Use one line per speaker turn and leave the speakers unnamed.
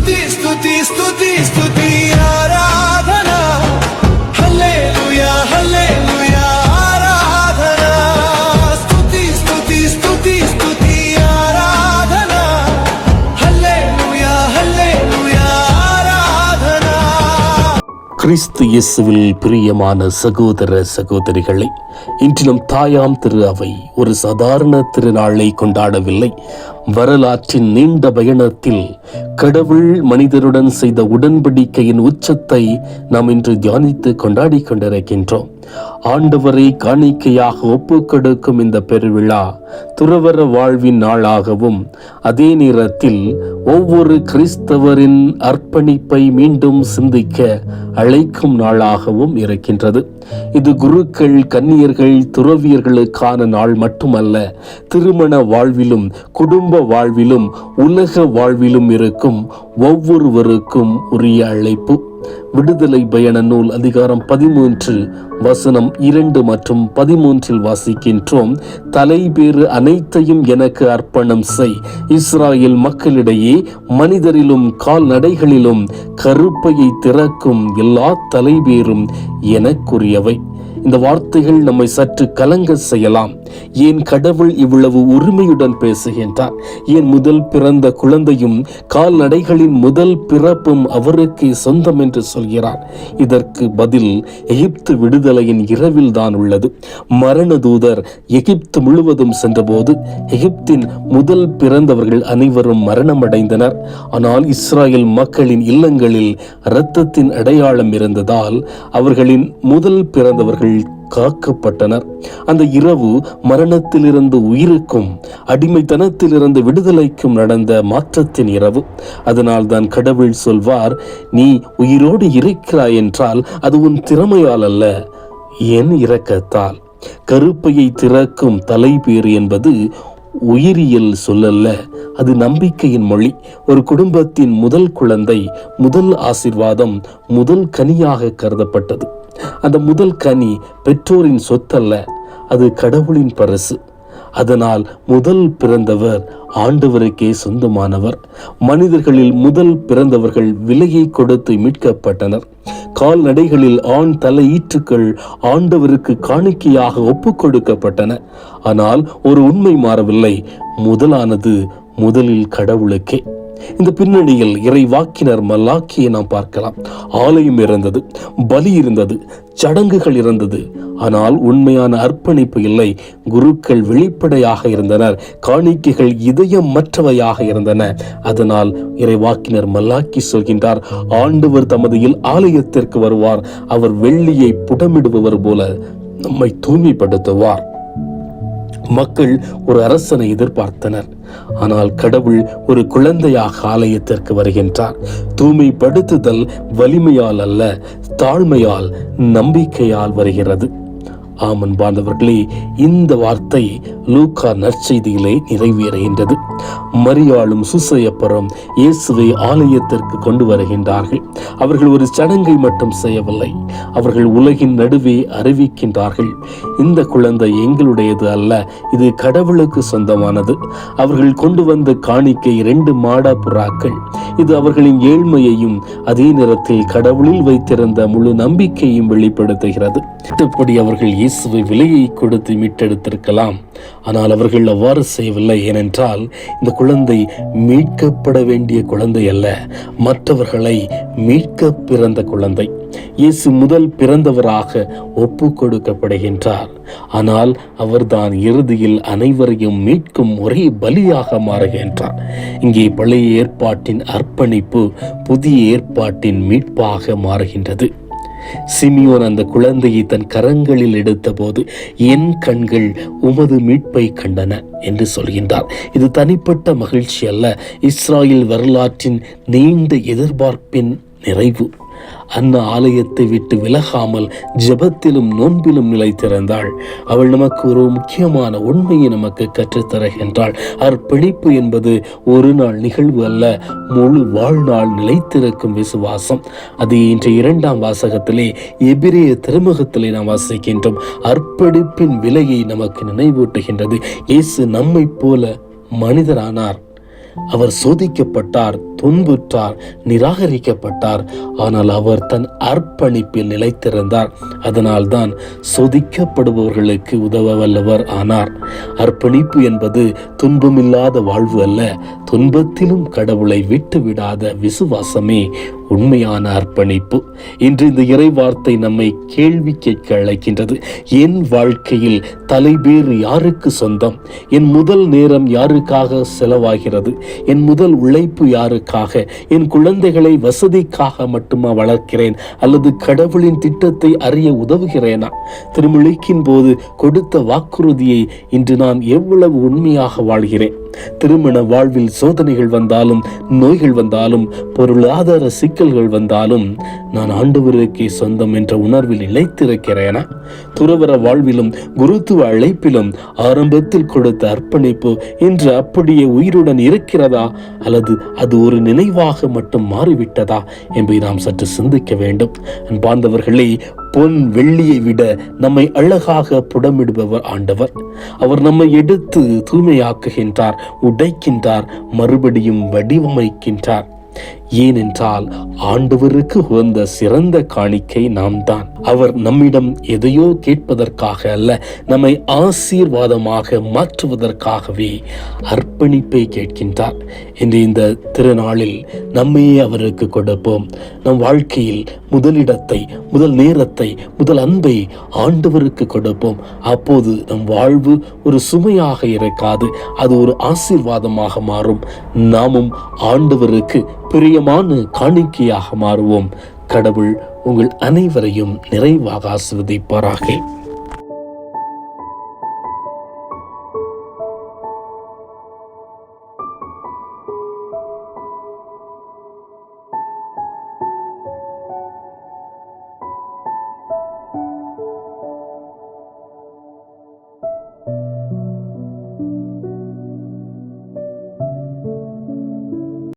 స్తుతి స్తుతి స్తుతి స్తుతి ఆరాధన హల్లెలూయా హల్లెలూయా ఆరాధన స్తుతి స్తుతి స్తుతి స్తుతి ఆరాధన హల్లెలూయా హల్లెలూయా ఆరాధన
கிறிஸ்து இயேசுவில் பிரியமான சகோதர சகோதரிகளை இன்றிலும் தாயாம் திரு அவை ஒரு சாதாரண திருநாளை கொண்டாடவில்லை வரலாற்றின் நீண்ட பயணத்தில் கடவுள் மனிதருடன் செய்த உடன்படிக்கையின் உச்சத்தை நாம் இன்று தியானித்து கொண்டாடி கொண்டிருக்கின்றோம். ஆண்டவரை காணிக்கையாக ஒப்புக்கொடுக்கும் இந்த பெருவிழா துறவர வாழ்வின் நாளாகவும் அதே நேரத்தில் ஒவ்வொரு கிறிஸ்தவரின் அர்ப்பணிப்பை மீண்டும் சிந்திக்க அழைக்கும் நாளாகவும் இருக்கின்றது. இது குருக்கள் கன்னியர்கள் துறவியர்களுக்கான நாள் மட்டுமல்ல திருமண வாழ்விலும் குடும்ப வாழ்விலும் உலக வாழ்விலும் இருக்கும் ஒவ்வொருவருக்கும் உரிய அழைப்பு. விடுதலை பயண நூல் அதிகாரம் பதிமூன்று வசனம் இரண்டு மற்றும் பதிமூன்றில் வாசிக்கின்றோம். தலைபேறு அனைத்தையும் எனக்கு அர்ப்பணம் செய். இஸ்ராயேல் மக்களிடையே மனிதரிலும் கால்நடைகளிலும் கருப்பையை திறக்கும் எல்லா தலைபேரும் எனக்குரியவை. இந்த வார்த்தைகள் நம்மை சற்று கலங்க செய்யலாம். ஏன் கடவுள் இவ்வளவு உரிமையுடன் பேசுகின்றார்? ஏன் முதல் பிறந்த குழந்தையும் கால்நடைகளின் முதல் பிறப்பும் அவருக்கே சொந்தம் என்று சொல்கிறார்? இதற்கு பதில் எகிப்து விடுதலையின் இரவில் தான் உள்ளது. மரண தூதர் எகிப்து முழுவதும் சென்றபோது எகிப்தின் முதல் பிறந்தவர்கள் அனைவரும் மரணமடைந்தனர். ஆனால் இஸ்ராயல் மக்களின் இல்லங்களில் இரத்தத்தின் அடையாளம் இருந்ததால் அவர்களின் முதல் பிறந்தவர்கள் காக்கப்பட்டனர். அந்த இரவு மரணத்திலிருந்து உயிருக்கும் அடிமைத்தனத்திலிருந்து விடுதலைக்கும் நடந்த மாற்றத்தின் இரவு. அதனால் தான் கடவுள் சொல்வார் நீ உயிரோடு இருக்கிறாய் என்றால் அது உன் திறமையால் அல்ல என் இரக்கத்தால். கருப்பையை திறக்கும் தலைப்பேறு என்பது உயிரியல் சொல்லல்ல அது நம்பிக்கையின் மொழி. ஒரு குடும்பத்தின் முதல் குழந்தை முதல் ஆசிர்வாதம் முதல் கனியாக கருதப்பட்டது. அந்த முதல் கனி பெற்றோரின் சொத்தல்ல அது கடவுளின் பரிசு. அதனால் முதல் பிறந்தவர் ஆண்டவருக்கே சொந்தமானவர். மனிதர்களில் முதல் பிறந்தவர்கள் விலையை கொடுத்து மீட்கப்பட்டனர். கால்நடைகளில் ஆண் தலையீற்றுக்கள் ஆண்டவருக்கு காணிக்கையாக ஒப்புக்கொடுக்கப்பட்டன ஆனால் ஒரு உண்மை மாறவில்லை முதலானது முதலில் கடவுளுக்கே. இந்த பின்னணியில் இறை வாக்கினர் மல்லாக்கியை நாம் பார்க்கலாம். ஆலயம் இருந்தது பலி இருந்தது சடங்குகள் இருந்தது. ஆனால் உண்மையான அர்ப்பணிப்பு இல்லை. குருக்கள் வெளிப்படையாக இருந்தனர் காணிக்கைகள் இதயமற்றவையாக இருந்தன. அதனால் இறைவாக்கினர் மல்லாக்கி சொல்கின்றார் ஆண்டவர் தமது ஆலயத்திற்கு வருவார் அவர் வெள்ளியை புடமிடுபவர் போல நம்மை தூய்மைப்படுத்துவார். மக்கள் ஒரு அரசனை எதிர்பார்த்தனர். ஆனால் கடவுள் ஒரு குழந்தையாக ஆலயத்திற்கு வருகின்றார். தூய்மைப்படுத்துதல் வலிமையால் அல்ல தாழ்மையால் நம்பிக்கையால் வருகிறது. ஆமன் பாந்தவர்களே இந்த வார்த்தை லூக்கா நற்செய்தியிலே நிறைவேறுகின்றது. மரியாளும் சுசையப்பரும் இயேசுவை ஆலயத்திற்கு கொண்டு வருகின்றார்கள். அவர்கள் ஒரு சடங்கை மட்டும் செய்யவில்லை அவர்கள் உலகின் நடுவே அறிவிக்கின்றார்கள். இந்த குழந்தை எங்களுடையது அல்ல இது கடவுளுக்கு சொந்தமானது. அவர்கள் கொண்டு வந்த காணிக்கை இரண்டு மாடா புறாக்கள். இது அவர்களின் ஏழ்மையையும் அதே நேரத்தில் கடவுளில் வைத்திருந்த முழு நம்பிக்கையும் வெளிப்படுத்துகிறது. இப்படி அவர்கள் இயேசுவை விலையை கொடுத்து மீட்டெடுத்திருக்கலாம். ஆனால் அவர்கள் அவ்வாறு செய்யவில்லை. ஏனென்றால் இந்த குழந்தை மீட்கப்பட வேண்டிய குழந்தை அல்ல. மற்றவர்களை மீட்க பிறந்த குழந்தை. இயேசு முதல் பிறந்தவராக ஒப்பு கொடுக்கப்படுகின்றார் ஆனால் அவர்தான் இறுதியில் அனைவரையும் மீட்கும் ஒரே பலியாக மாறுகின்றார். இங்கே பழைய ஏற்பாட்டின் அர்ப்பணிப்பு புதிய ஏற்பாட்டின் மீட்பாக மாறுகின்றது. சிமியோன் அந்த குழந்தையை தன் கரங்களில் எடுத்தபோது என் கண்கள் உமது மீட்பை கண்டன என்று சொல்கின்றார். இது தனிப்பட்ட மகிழ்ச்சி அல்ல இஸ்ராயல் வரலாற்றின் நீண்ட எதிர்பார்ப்பின் நிறைவு. அந்த ஆலயத்தை விட்டு விலகாமல் ஜெபத்திலும் நோன்பிலும் நிலைத்திருந்தாள். அவள் நமக்கு ஒரு முக்கியமான உண்மையை நமக்கு கற்றுத்தருகின்றாள். அர்ப்பணிப்பு என்பது ஒரு நாள் நிகழ்வு அல்ல முழு வாழ்நாள் நிலைத்திருக்கும் விசுவாசம். அது இன்று இரண்டாம் வாசகத்திலே எபிரிய திருமுகத்திலே நாம் வாசிக்கின்றோம். அர்ப்பணிப்பின் விலையை நமக்கு நினைவூட்டுகின்றது. இயேசு நம்மைப் போல மனிதரானார். அவர் சோதிக்கப்பட்டார். துன்புற்றார் நிராகரிக்கப்பட்டார். ஆனால் அவர் தன் அர்ப்பணிப்பில் நிலைத்திருந்தார். அதனால்தான் சொதிக்கப்படுபவர்களுக்கு உதவ வல்லவர் ஆனார். அர்ப்பணிப்பு என்பது துன்பமில்லாத வாழ்வு அல்ல. துன்பத்திலும் கடவுளை விட்டு விடாத விசுவாசமே உண்மையான அர்ப்பணிப்பு. இன்று இந்த இறை வார்த்தை நம்மை கேள்வி கேட்க அழைக்கின்றது. என் வாழ்க்கையில் தலைபேறு யாருக்கு சொந்தம்? என் முதல் நேரம் யாருக்காக செலவாகிறது? என் முதல் உழைப்பு யாருக்காக என் குழந்தைகளை வசதிக்காக மட்டுமா வளர்க்கிறேன் அல்லது கடவுளின் திட்டத்தை அறிய உதவுகிறேனா? திருமுழிக்கின் போது கொடுத்த வாக்குறுதியை இன்று நான் எவ்வளவு உண்மையாக வாழ்கிறேன்? திருமண வாழ்வில் சோதனைகள் வந்தாலும் நோய்கள் வந்தாலும் பொருளாதார சிக்கல்கள் வந்தாலும் நான் ஆண்டவருக்கே சொந்தம் என்ற உணர்வில் நிலைத்திருக்கிறேனா. துறவர வாழ்விலும் குருத்துவ அழைப்பிலும் ஆரம்பத்தில் கொடுத்த அர்ப்பணிப்பு இன்று அப்படியே உயிருடன் இருக்கிறதா? அல்லது அது ஒரு நினைவாக மட்டும் மாறிவிட்டதா? என்பதை நாம் சற்று சிந்திக்க வேண்டும். அன்பார்ந்தவர்களே பொன் வெள்ளியை விட நம்மை அழகாக புடமிடுபவர் ஆண்டவர். அவர் நம்மை எடுத்து தூய்மையாக்குகின்றார் உடைக்கின்றார் மறுபடியும் வடிவமைக்கின்றார். ஏனென்றால் ஆண்டவருக்கு உகந்த சிறந்த காணிக்கை நாம் தான் அவர் நம்மிடம் எதையோ கேட்பதற்காக அல்ல நம்மை ஆசீர்வாதமாக மாற்றுவதற்காகவே அர்ப்பணிப்பை கேட்கின்றார். இன்று இந்த திருநாளில் நம்மையே அவருக்கு கொடுப்போம். நம் வாழ்க்கையில் முதலிடத்தை முதல் நேரத்தை முதல் அன்பை ஆண்டவருக்கு கொடுப்போம். அப்போது நம் வாழ்வு ஒரு சுமையாக இருக்காது அது ஒரு ஆசீர்வாதமாக மாறும். நாமும் ஆண்டவருக்கு பிரியமான காணிக்கையாக மாறுவோம். கடவுள் உங்கள் அனைவரையும் நிறைவாக ஆசிர்வதிப்பாராக.